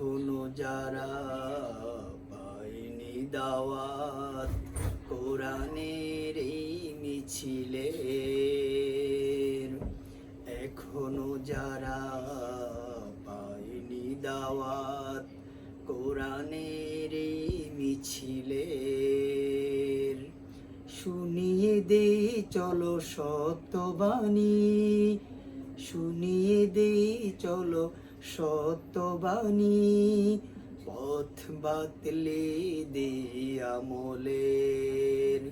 এখনও যারা পায়নি দাওয়াত, কোরআনের এই মিছিলে এখনও যারা পায়নি দাওয়াত, কোরআনের এই মিছিলের, শুনিয়ে দে, চলো সত্যবাণী, শুনিয়ে দে, চলো সত্যবাণী, পথ বাতলে দে আমলের।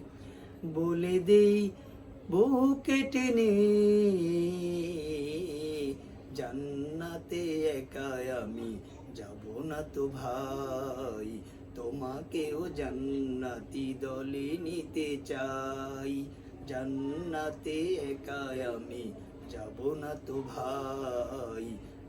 বলে দেই, বুকে টেনে, জান্নাতে একাই আমি যাব না তো ভাই, তোমাকেও জান্নাতি দলে নিতে চাই। জান্নাতে একাই আমি যাব না তো ভাই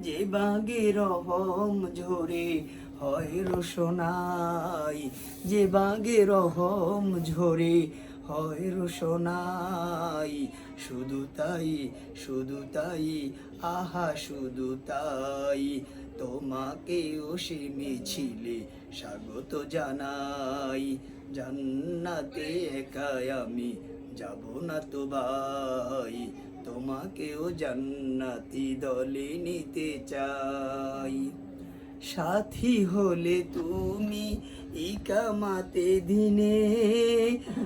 যে বাগে রহম ঝরে, হয় রোশনাই। যে বাগে রহম ঝরে, হয় রোশনাই। শুধু তাই শুধু তাই, আহা, শুধু তাই। তোমাকেও সে মিছিলে স্বাগত জানাই। জান্নাতে একাই আমি, যাব না তো ভাই। তোমাকেও জান্নাতি দলে নিতে চাই। সাথী হলে তুমি ইকামাতে দিনে।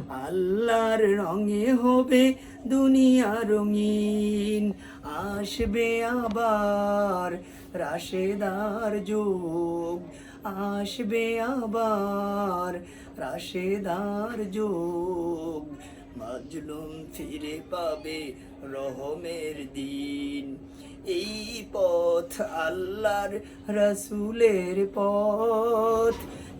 আল্লাহর রঙে হবে দুনিয়া রঙিন। আসবে আবার রাশেদার যোগ। আসবে আবার রাশেদার যোগ। মাজলুম ফিরে পাবে রহমের দিন। এই পথ আল্লাহর রসুলের পথ।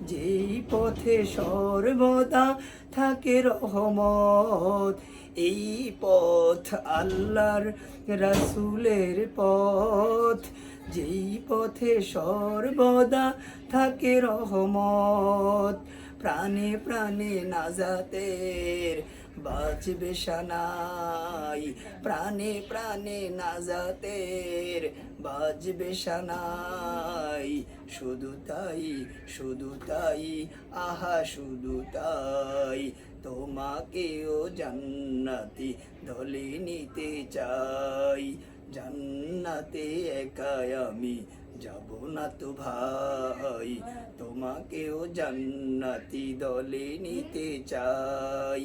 যেই পথে সর্বদা থাকে রহমত, এই পথ আল্লাহর রসুলের পথ। যেই পথে সর্বদা থাকে রহমত, প্রাণে প্রাণে নাজাতের বাঁচবে সানাই, প্রাণে প্রাণে নাজাতের বাজবে সানাই। শুধু তাই শুধু তাই, আহা, শুধু তাই, তোমাকেও জান্নাতি দলে নিতে চাই। জান্নাতে একাই আমি যাব না তো ভাই, তোমাকেও জান্নাতি দলে নিতে চাই।